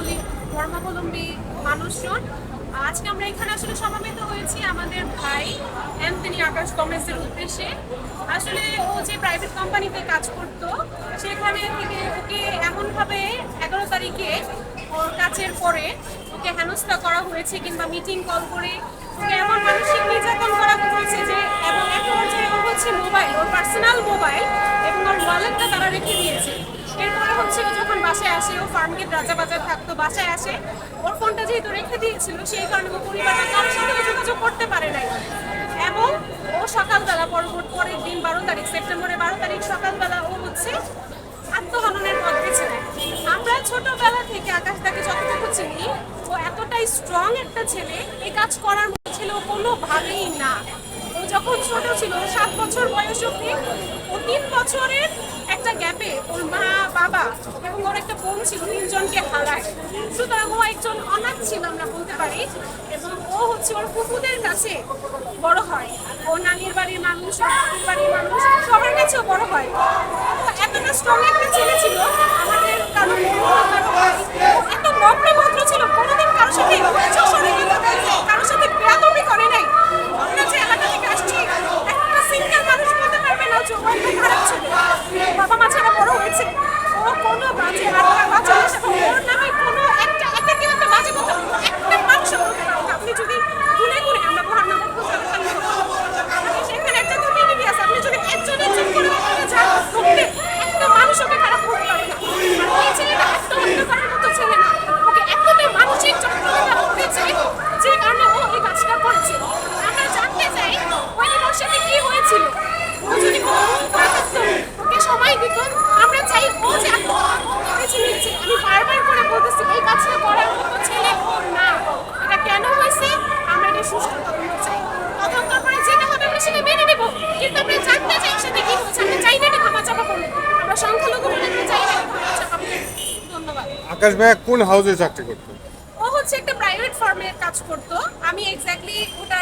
ধর্মাবলী ধর্মাবলম্বী মানুষজন। আজকে আমরা এখানে আসলে সমাবেত হয়েছি আমাদের ভাই এম তিনি আকাশ কংগ্রেসের উদ্দেশ্যে। আসলে ও যে প্রাইভেট কোম্পানিতে কাজ করত, সেখানে থেকে ওকে এমনভাবে এগারো তারিখে ওর কাজের পরে ওকে হেনস্থা করা হয়েছে কিংবা মিটিং কল করে ওকে এমন মানসিক নির্যাতন করা হয়েছে যে, এবং এক পর্যায়ে ও হচ্ছে মোবাইল ওর পার্সোনাল মোবাইল এবং ওর ওয়ালেটটা তারা রেখে দিয়েছে। বাসায় আসে, ও ফার্মগেট রাজা বাজার থাকতো, বাসায় আসে। ওর ফোনটা যেহেতু রেখে দিয়েছিল, সেই কারণে ও পরিবারের কারোর সাথে যোগাযোগ করতে পারে নাই। এবং ও সকালবেলা পরবর্তী পরের দিন বারো তারিখ, সেপ্টেম্বরের বারো তারিখ সকালবেলা ও হচ্ছে আত্মহননের পথ বেছে নেয় আমরা ছোটবেলা থেকে আকাশটাকে যতটুকু চিনি, ও এতটাই স্ট্রং একটা ছেলে এই কাজ করার ছিল কোনোভাবেই না। ও যখন ছোট ছিল সাত বছর বয়স অব্দি ও তিন বছরের একটা গ্যাপে ওর মা বাবা এবং ওর একটা বোন ছিল তিনজনকে হারায়। সুতরাং ও একজন অনাথ ছিল আমরা বলতে পারি এবং ও হচ্ছে ওর কুকুদের কাছে বড় হয়। ও নানির বাড়ির মানুষ বাড়ির মানুষ সবার কাছেও বড় হয়। এতটা স্ট্রং একটা ছেলে ছিল আমাদের কারও বোন, কারও ভাই, ও এত ভদ্র ছিল কোনোদিন কারোর সাথে অসহযোগিতা করেছে, কারোর সাথে বেয়াদবি করে নাই আমরা যে এলাকা থেকে আসছি একটা সিঙ্গেল মানুষ বলতে পারবে না যে ও একটা খারাপ ছিল বাবা মা ছাড়া বড় হয়েছে ও কোনো বাজে আর বাজে ওর নামে কোনো একটা একটা কেউ একটা বাজে কথা একটা মানুষ বলতে পারবে না। আপনি যদি ঘুরে ঘুরে আমরা মহানগর খুঁজে আমাদের সেখানে একটা কমিউনিটি আছে আপনি যদি একজন একজন করে ওখানে যান ঢুকতে একটা মানুষ ওকে খারাপ করতে পারবে না আর এই ছেলেটা আত্মহত্যা করার মতো ছেলে না ওকে এতটাই মানসিক যন্ত্রণা দেওয়া হয়েছে যে কারণে ও এই কাজটা করেছে আমরা জানতে চাই ওই দিন ওর সাথে কি হয়েছিল ও যদি কোনো ভুল করে থাকতো ওকে সময় দিত আমরা চাই ও যে আত্মহত্যা বেছে নিয়েছে আমি বারবার করে বলতেছি এই কাজটা করার মতো ছেলে ও না এটা কেন হয়েছে আমরা এটা সুষ্ঠু তদন্ত কিন্তু আমরা জানতে চাই সেটা চাই না এটা ধামা চাপা আমরা সংখ্যালঘু বলে চাই না করব। ধন্যবাদ আকাশ ভাইয়া কোন হাউসে চাকরি করতো? ও হচ্ছে একটা প্রাইভেট ফার্মে কাজ করতো। আমি এক্স্যাক্টলি ওটা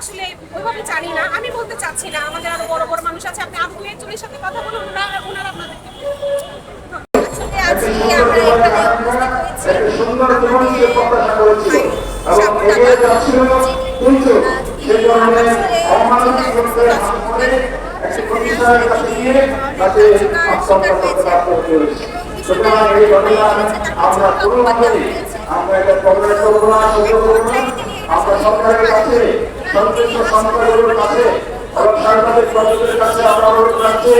আসলে ওইভাবে জানি না। আমি বলতে চাচ্ছি না, আমাদের আরও বড় বড় মানুষ আছে, আপনি আবুল একজনের সাথে কথা বলুন, ওনারা ওনারা আপনাদেরকে আসলে আজকে আমরা এখানে উপস্থিত হয়েছি আমাদের ভাই সাগর টাকা যিনি আজকে আসলে যে লাইসেন্স কাজ করেন সেখানে আসলে তিনি সংস্কার স্বীকার হয়েছে বিষয়টা আমরা দিয়েছে আমরা এটা কংগ্রেস করব না সহ্য করব না আমরা সরকারের কাছে সন্তুষ্ট সরকারের কাছে এবং সাংবাদিক বন্ধুদের কাছে আমরা অনুরোধ রাখছি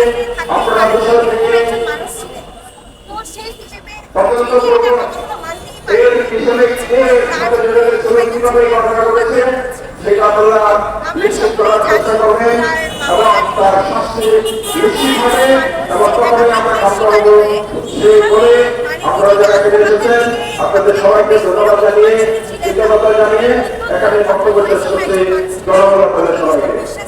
আপনারা বিষয় থেকে সেই তদন্ত করব। এর পিছনে কে বিরুদ্ধে চলে কীভাবে ঘটনা ঘটেছে, সেটা আপনারা নিশ্চিত করার চেষ্টা করবেন এবং তার শাস্তি নিশ্চিত হবে এবং তখনই আমরা কাজ করব সেই বলে আপনারা যারা এখানে এসেছেন, আপনাদের সবাইকে ধন্যবাদ জানিয়ে, কৃতজ্ঞতা জানিয়ে এখানে বক্তব্য শেষ করছি। জনগণ আপনাদের সবাইকে।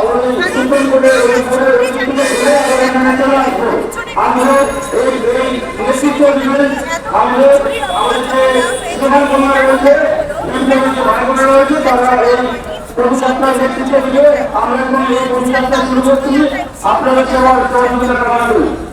আমরা এই এই নেতৃত্ব দিবেন আমাদের আমাদের প্রধান আমরা করছি। আপনারা সবার সহযোগিতা কামনা করি।